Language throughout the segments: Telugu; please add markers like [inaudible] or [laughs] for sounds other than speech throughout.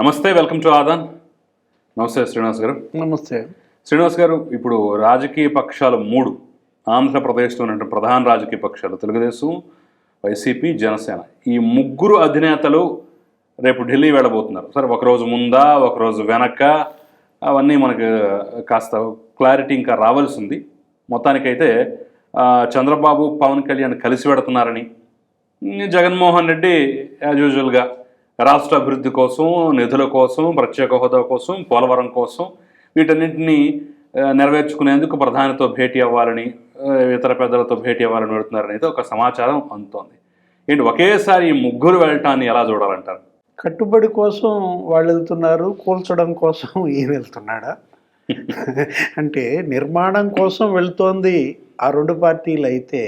నమస్తే వెల్కమ్ టు ఆదాన్. నమస్తే శ్రీనివాస్ గారు. నమస్తే. శ్రీనివాస్ గారు ఇప్పుడు రాజకీయ పక్షాలు మూడు. ఆంధ్రప్రదేశ్లో ఉన్నటువంటి ప్రధాన రాజకీయ పక్షాలు తెలుగుదేశం వైసీపీ జనసేన. ఈ ముగ్గురు అధినేతలు రేపు ఢిల్లీ వెళ్ళబోతున్నారు. సరే ఒకరోజు ముందా ఒకరోజు వెనక అవన్నీ మనకు కాస్త క్లారిటీ ఇంకా రావాల్సి ఉంది మొత్తానికైతే చంద్రబాబు పవన్ కళ్యాణ్ కలిసి పెడుతున్నారని జగన్మోహన్ రెడ్డి యాజ్ యూజువల్గా రాష్ట్ర అభివృద్ధి కోసం నిధుల కోసం ప్రత్యేక హోదా కోసం పోలవరం కోసం వీటన్నింటినీ నెరవేర్చుకునేందుకు ప్రధానితో భేటీ అవ్వాలని ఇతర పెద్దలతో భేటీ అవ్వాలని పెడుతున్నారని అయితే ఒక సమాచారం అందుతోంది. ఏంటి ఒకేసారి ఈ ముగ్గురు వెళ్ళటాన్ని ఎలా చూడాలంటారు? కట్టుబడి కోసం వాళ్ళు వెళ్తున్నారు కూల్చడం కోసం [laughs] ఈయన వెళ్తున్నాడా? [laughs] అంటే నిర్మాణం కోసం వెళ్తోంది ఆ రెండు పార్టీలు అయితే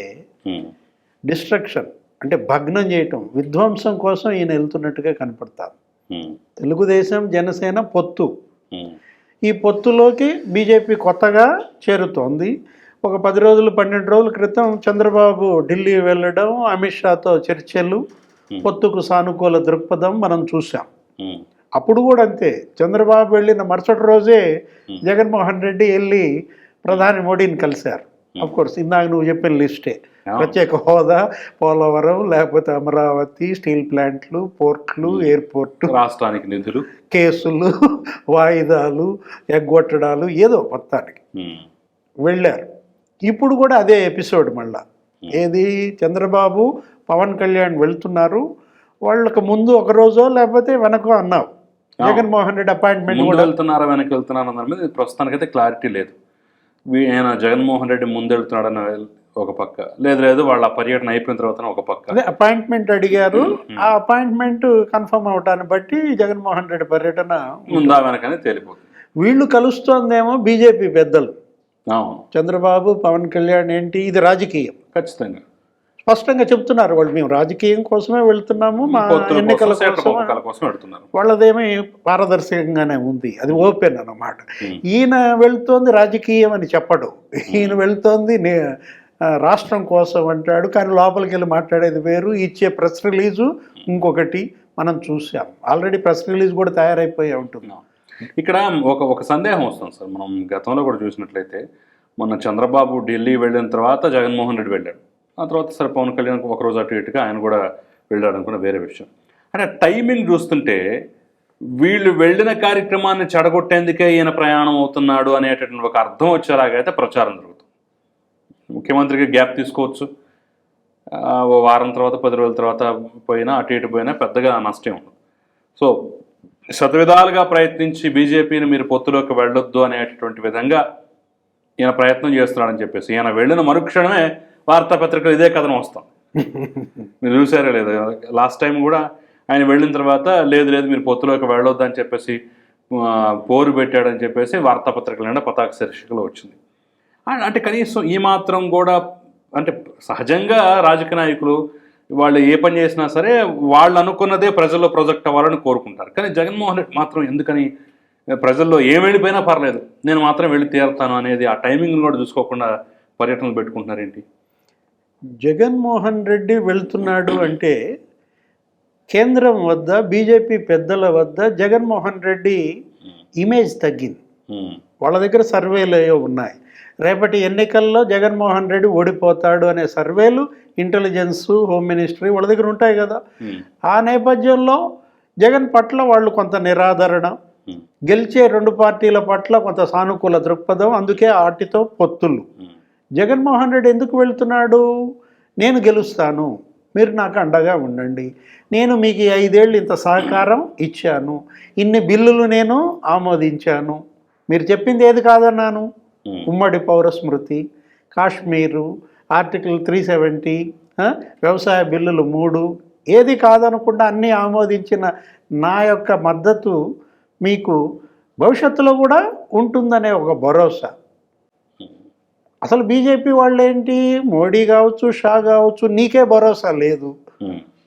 డిస్ట్రక్షన్. అంటే భగ్నం చేయటం విధ్వంసం కోసం ఈయన వెళ్తున్నట్టుగా కనపడతారు. తెలుగుదేశం జనసేన పొత్తు. ఈ పొత్తులోకి బీజేపీ కొత్తగా చేరుతోంది. ఒక పది రోజులు పన్నెండు రోజుల క్రితం చంద్రబాబు ఢిల్లీ వెళ్ళడం అమిత్ షాతో చర్చలు పొత్తుకు సానుకూల దృక్పథం మనం చూసాం అప్పుడు కూడా అంతే. చంద్రబాబు వెళ్ళిన మరుసటి రోజే జగన్మోహన్ రెడ్డి వెళ్ళి ప్రధాని మోడీని కలిశారు. అఫ్ కోర్స్ ఇందాక నువ్వు చెప్పిన లిస్టే. ప్రత్యేక హోదా పోలవరం లేకపోతే అమరావతి స్టీల్ ప్లాంట్లు పోర్ట్లు ఎయిర్పోర్టు రాష్ట్రానికి నిధులు. కేసులు వాయిదాలు ఎగ్గొట్టడాలు ఏదో మొత్తానికి. వెళ్ళారు. ఇప్పుడు కూడా అదే ఎపిసోడ్ మళ్ళా. ఏది? చంద్రబాబు పవన్ కళ్యాణ్ వెళ్తున్నారు. వాళ్ళకి ముందు ఒక రోజో లేకపోతే వెనకో అన్నావు. జగన్మోహన్ రెడ్డి అపాయింట్మెంట్ కూడా. వెళ్తున్నారా వెనక్కి వెళ్తున్నారా అన్న మీద ప్రస్తుతానికైతే క్లారిటీ లేదు. ఆయన జగన్మోహన్ రెడ్డి ముందు వెళ్తున్నాడన్న ఒక పక్క. లేదు లేదు వాళ్ళ పర్యటన అయిపోయిన తర్వాత ఒక పక్క. అదే అపాయింట్మెంట్ అడిగారు. ఆ అపాయింట్మెంట్ కన్ఫర్మ్ అవటాన్ని బట్టి జగన్మోహన్ రెడ్డి పర్యటన ముందా వెనకనే తేలిపోతుంది. వీళ్ళు కలుస్తోందేమో బీజేపీ పెద్దలు. చంద్రబాబు పవన్ కళ్యాణ్ ఏంటి? ఇది రాజకీయం. ఖచ్చితంగా. స్పష్టంగా చెప్తున్నారు. వాళ్ళు మేము రాజకీయం కోసమే వెళ్తున్నాము. మా ఎన్నికల కోసం, వాళ్ళదేమీ పారదర్శకంగానే ఉంది. అది ఓపెన్ అన్నమాట. ఈయన వెళ్తోంది రాజకీయం అని చెప్పడు. ఈయన వెళ్తోంది రాష్ట్రం కోసం అంటాడు కానీ లోపలికి వెళ్ళి మాట్లాడేది వేరు. ఇచ్చే ప్రెస్ రిలీజు ఇంకొకటి మనం చూసాం. ఆల్రెడీ ప్రెస్ రిలీజ్ కూడా తయారైపోయి ఉంటున్నాం ఇక్కడ ఒక ఒక సందేహం వస్తుంది సార్. మనం గతంలో కూడా చూసినట్లయితే మొన్న చంద్రబాబు ఢిల్లీ వెళ్ళిన తర్వాత జగన్మోహన్ రెడ్డి వెళ్ళాడు. ఆ తర్వాత సరే పవన్ కళ్యాణ్ ఒకరోజు అటు ఇటుగా ఆయన కూడా వెళ్ళాడు అనుకున్న వేరే విషయం. అంటే టైమింగ్ చూస్తుంటే వీళ్ళు వెళ్ళిన కార్యక్రమాన్ని చెడగొట్టేందుకే ఈయన ప్రయాణం అవుతున్నాడు అనేటటువంటి ఒక అర్థం వచ్చేలాగైతే ప్రచారం జరుగుతుంది. ముఖ్యమంత్రికి గ్యాప్ తీసుకోవచ్చు. ఓ వారం తర్వాత పది రోజుల తర్వాత పోయినా అటు ఇటు పోయినా పెద్దగా నష్టం ఉండదు. సో శతవిధాలుగా ప్రయత్నించి బీజేపీని మీరు పొత్తులోకి వెళ్ళొద్దు అనేటటువంటి విధంగా ఈయన ప్రయత్నం చేస్తున్నాడని చెప్పేసి ఈయన వెళ్ళిన మరుక్షణమే వార్తాపత్రికలు ఇదే కథనం వస్తాం. [laughs] మీరు చూసారా లేదా లాస్ట్ టైం కూడా ఆయన వెళ్ళిన తర్వాత లేదు లేదు మీరు పొత్తులోకి వెళ్ళొద్దు అని చెప్పేసి పోరు పెట్టాడని చెప్పేసి వార్తాపత్రికల నిండా పతాక శీర్షికలో వచ్చింది. అంటే కనీసం ఈ మాత్రం కూడా అంటే సహజంగా రాజకీయ నాయకులు వాళ్ళు ఏ పని చేసినా సరే వాళ్ళు అనుకున్నదే ప్రజల్లో ప్రొజెక్ట్ అవ్వాలని కోరుకుంటారు. కానీ జగన్మోహన్ రెడ్డి మాత్రం ఎందుకని ప్రజల్లో ఏం వెళ్ళిపోయినా పర్లేదు నేను మాత్రం వెళ్ళి తీరుతాను అనేది ఆ టైమింగ్ కూడా చూసుకోకుండా పర్యటనలు పెట్టుకుంటున్నారేంటి? జగన్మోహన్ రెడ్డి వెళ్తున్నాడు అంటే కేంద్రం వద్ద బీజేపీ పెద్దల వద్ద జగన్మోహన్ రెడ్డి ఇమేజ్ తగ్గింది. వాళ్ళ దగ్గర సర్వేలు ఉన్నాయి. రేపటి ఎన్నికల్లో జగన్మోహన్ రెడ్డి ఓడిపోతాడు అనే సర్వేలు ఇంటెలిజెన్స్ హోమ్ మినిస్ట్రీ వాళ్ళ దగ్గర ఉంటాయి కదా. ఆ నేపథ్యంలో జగన్ పట్ల వాళ్ళు కొంత నిరాదరణ గెలిచే రెండు పార్టీల పట్ల కొంత సానుకూల దృక్పథం అందుకే ఆటితో పొత్తులు. జగన్మోహన్ రెడ్డి ఎందుకు వెళ్తున్నాడు? నేను గెలుస్తాను మీరు నాకు అండగా ఉండండి నేను మీకు ఈ ఐదేళ్ళు ఇంత సహకారం ఇచ్చాను ఇన్ని బిల్లులు నేను ఆమోదించాను మీరు చెప్పింది ఏది కాదన్నాను? ఉమ్మడి పౌర స్మృతి కాశ్మీరు ఆర్టికల్ త్రీ సెవెంటీ వ్యవసాయ బిల్లులు మూడు ఏది కాదనకుండా అన్నీ ఆమోదించిన నా యొక్క మద్దతు మీకు భవిష్యత్తులో కూడా ఉంటుందనే ఒక భరోసా. అసలు బీజేపీ వాళ్ళు ఏంటి మోడీ కావచ్చు షా కావచ్చు నీకే భరోసా లేదు.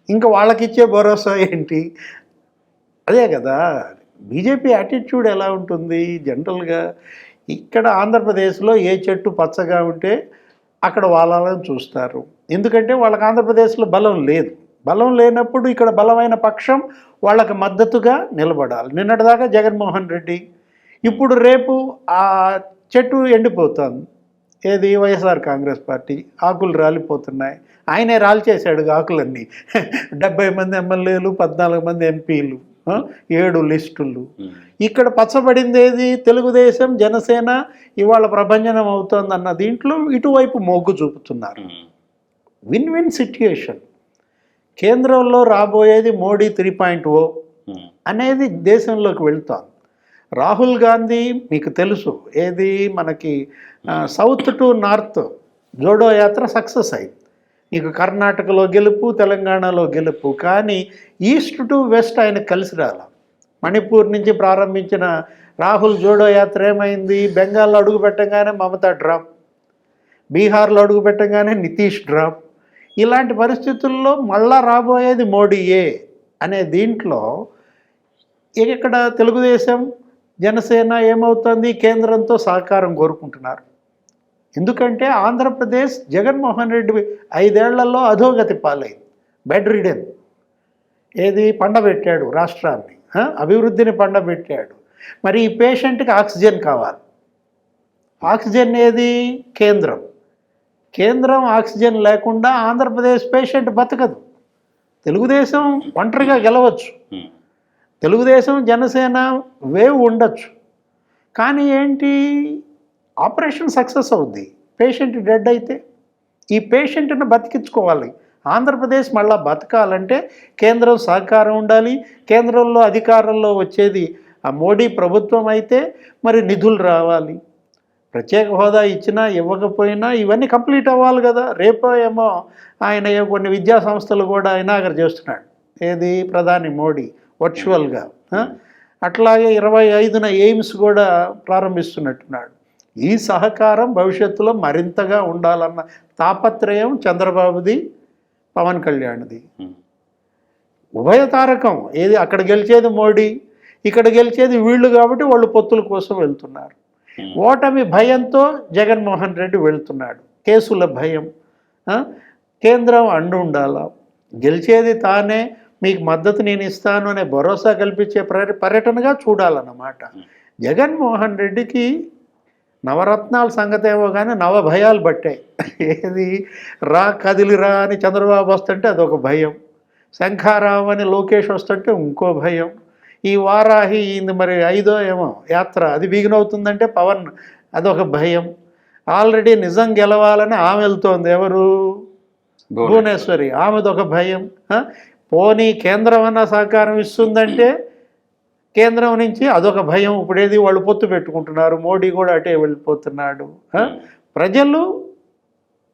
ఇంకా వాళ్ళకిచ్చే భరోసా ఏంటి? అదే కదా బీజేపీ యాటిట్యూడ్ ఎలా ఉంటుంది? జనరల్గా ఇక్కడ ఆంధ్రప్రదేశ్లో ఏ చెట్టు పచ్చగా ఉంటే అక్కడ వాళ్ళని చూస్తారు. ఎందుకంటే వాళ్ళకి ఆంధ్రప్రదేశ్లో బలం లేదు. బలం లేనప్పుడు ఇక్కడ బలమైన పక్షం వాళ్ళకి మద్దతుగా నిలబడాలి. నిన్నటిదాకా జగన్మోహన్ రెడ్డి ఇప్పుడు రేపు ఆ చెట్టు ఎండిపోతుంది. ఏది వైఎస్ఆర్ కాంగ్రెస్ పార్టీ? ఆకులు రాలిపోతున్నాయి. ఆయనే రాల్చేశాడు ఆకులన్నీ. డెబ్బై మంది ఎమ్మెల్యేలు పద్నాలుగు మంది ఎంపీలు. ఏడు లిస్టులు. ఇక్కడ పచ్చబడింది ఏది? తెలుగుదేశం జనసేన ఇవాళ ప్రభంజనం అవుతోందన్న దీంట్లో ఇటువైపు మొగ్గు చూపుతున్నారు. Win win situation. కేంద్రంలో రాబోయేది మోడీ త్రీ పాయింట్ ఓ. అనేది దేశంలోకి వెళ్తోంది. రాహుల్ గాంధీ మీకు తెలుసు ఏది మనకి south to north Jodo Yatra success అయింది. నీకు కర్ణాటకలో గెలుపు తెలంగాణలో గెలుపు. కానీ ఈస్ట్ టు వెస్ట్ ఆయన కలిసి రాల. మణిపూర్ నుంచి ప్రారంభించిన రాహుల్ జోడో యాత్ర ఏమైంది? బెంగాల్లో అడుగు పెట్టగానే మమతా డ్రాప్. బీహార్లో అడుగు పెట్టగానే నితీష్ డ్రాప్. ఇలాంటి పరిస్థితుల్లో మళ్ళా రాబోయేది మోడీయే అనే దీంట్లో ఇక్కడ తెలుగుదేశం జనసేన ఏమవుతుంది? కేంద్రంతో సహకారం కోరుకుంటున్నారు. ఎందుకంటే ఆంధ్రప్రదేశ్ జగన్మోహన్ రెడ్డి ఐదేళ్ళలో అధోగతి పాలైంది. బెడ్ రిడెన్ ఏది పండబెట్టాడు రాష్ట్రాన్ని? అభివృద్ధిని పండబెట్టాడు. మరి ఈ పేషెంట్కి ఆక్సిజన్ కావాలి. ఆక్సిజన్ ఏది? కేంద్రం. కేంద్రం ఆక్సిజన్ లేకుండా ఆంధ్రప్రదేశ్ పేషెంట్ బతకదు. తెలుగుదేశం ఒంటరిగా గెలవచ్చు. ఉమ్. తెలుగుదేశం జనసేన వేవ్ ఉండొచ్చు. కానీ ఏంటి? ఆపరేషన్ సక్సెస్ అవుద్ది. పేషెంట్ డెడ్ అయితే ఈ పేషెంట్ను బతికించుకోవాలి. ఆంధ్రప్రదేశ్ మళ్ళా బతకాలంటే కేంద్రం సహకారం ఉండాలి. కేంద్రంలో అధికారంలో వచ్చేది ఆ మోడీ ప్రభుత్వం అయితే మరి నిధులు రావాలి. ప్రత్యేక హోదా ఇచ్చినా ఇవ్వకపోయినా ఇవన్నీ కంప్లీట్ అవ్వాలి కదా. రేపో ఏమో ఆయన కొన్ని విద్యా సంస్థలు కూడా ఇనాగర్ చేస్తున్నాడు. ఏది? ప్రధాని మోడీ వర్చువల్గా అట్లాగే ఇరవై ఐదున ఎయిమ్స్ కూడా ప్రారంభిస్తున్నట్టున్నాడు. ఈ సహకారం భవిష్యత్తులో మరింతగా ఉండాలన్న తాపత్రయం చంద్రబాబుది పవన్ కళ్యాణ్ది. ఉమ్. ఉభయ తారకం. ఏది అక్కడ గెలిచేది మోడీ ఇక్కడ గెలిచేది వీళ్ళు కాబట్టి వాళ్ళు పొత్తుల కోసం వెళ్తున్నారు. ఓటమి భయంతో జగన్మోహన్ రెడ్డి వెళ్తున్నాడు. కేసుల భయం? కేంద్రం అండు ఉండాల? గెలిచేది తానే మీకు మద్దతు నేను ఇస్తాను అనే భరోసా కల్పించే పర్య- పర్యటనగా చూడాలన్నమాట. జగన్మోహన్ రెడ్డికి నవరత్నాల సంగతి ఏమో కానీ నవ భయాలు పట్టాయి. ఏది? రా కదిలిరా అని చంద్రబాబు వస్తుంటే అదొక భయం. శంఖారావు అని లోకేష్ వస్తుంటే ఇంకో భయం. ఈ వారాహి ఇది మరి ఐదో ఏమో యాత్ర. అది బిగిన్ అవుతుందంటే పవన్ అదొక భయం. ఆల్రెడీ నిజం గెలవాలని ఆమె వెళ్తోంది ఎవరు? భువనేశ్వరి. ఆమెదొక భయం? పోనీ కేంద్రం అన్న సహకారం ఇస్తుందంటే కేంద్రం నుంచి అదొక భయం ఇప్పుడేది వాళ్ళు పొత్తు పెట్టుకుంటున్నారు. మోడీ కూడా అటే వెళ్ళిపోతున్నాడు? ప్రజలు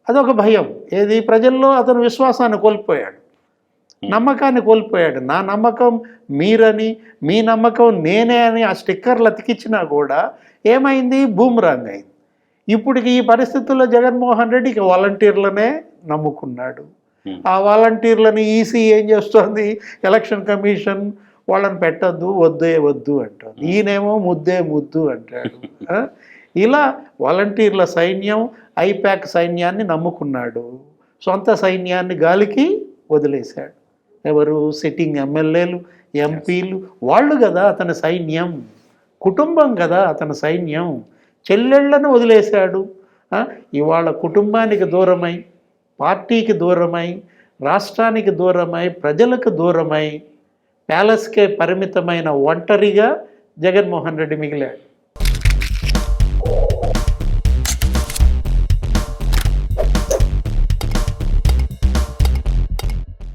అదొక భయం. ఏది? ప్రజల్లో అతను విశ్వాసాన్ని కోల్పోయాడు. నమ్మకాన్ని కోల్పోయాడు. నా నమ్మకం మీరని మీ నమ్మకం నేనే అని ఆ స్టిక్కర్లు అతికిచ్చినా కూడా ఏమైంది? బూమ్రాంగ్ అయింది. ఇప్పటికి ఈ పరిస్థితుల్లో జగన్మోహన్ రెడ్డి ఇక వాలంటీర్లనే నమ్ముకున్నాడు. ఆ వాలంటీర్లని ఈసీ ఏం చేస్తోంది? ఎలక్షన్ కమిషన్ వాళ్ళని పెట్టద్దు వద్దే వద్దు అంటుంది ఈయనేమో ముద్దే ముద్దు అంటాడు? ఇలా వాలంటీర్ల సైన్యం ఐపాక్ సైన్యాన్ని నమ్ముకున్నాడు. సొంత సైన్యాన్ని గాలికి వదిలేశాడు. ఎవరు? సిట్టింగ్ ఎమ్మెల్యేలు ఎంపీలు వాళ్ళు కదా అతని సైన్యం. కుటుంబం కదా అతని సైన్యం. చెల్లెళ్ళను వదిలేశాడు? ఇవాళ కుటుంబానికి దూరమై పార్టీకి దూరమై రాష్ట్రానికి దూరమై ప్రజలకు దూరమై ప్యాలెస్కే పరిమితమైన ఒంటరిగా జగన్మోహన్ రెడ్డి మిగిలాడు.